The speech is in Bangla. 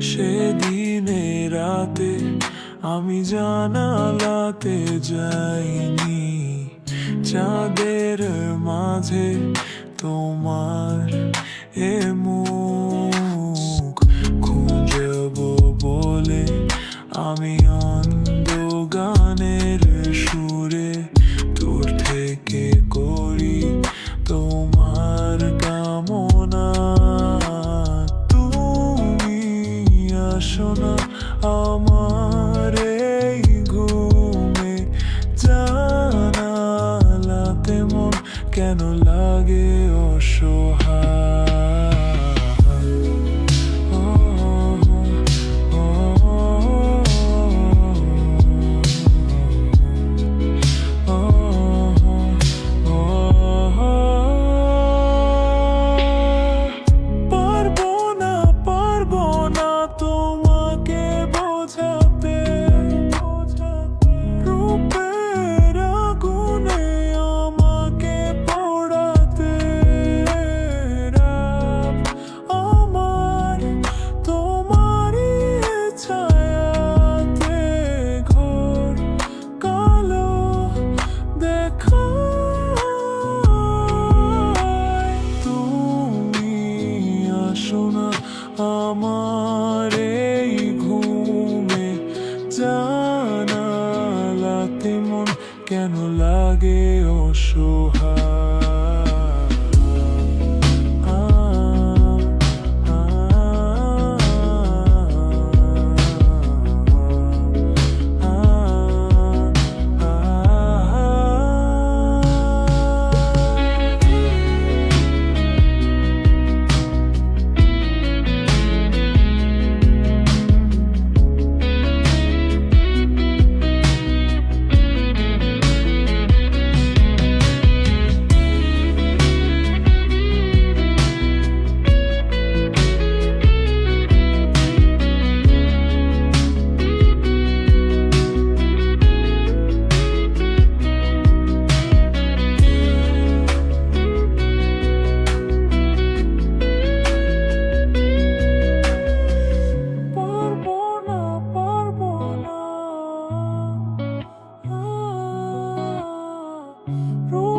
সেদিনে রাতে আমি জানালাতে যাইনি। চাঁদের মাঝে তোমার এ মুখ খুঁজব বলে আমি না আমার ঘুমে জানালাতে মন কেন লাগে অসহায়? আমার এই ঘুমে জানালাতে মন কেন লাগে অসহায় 如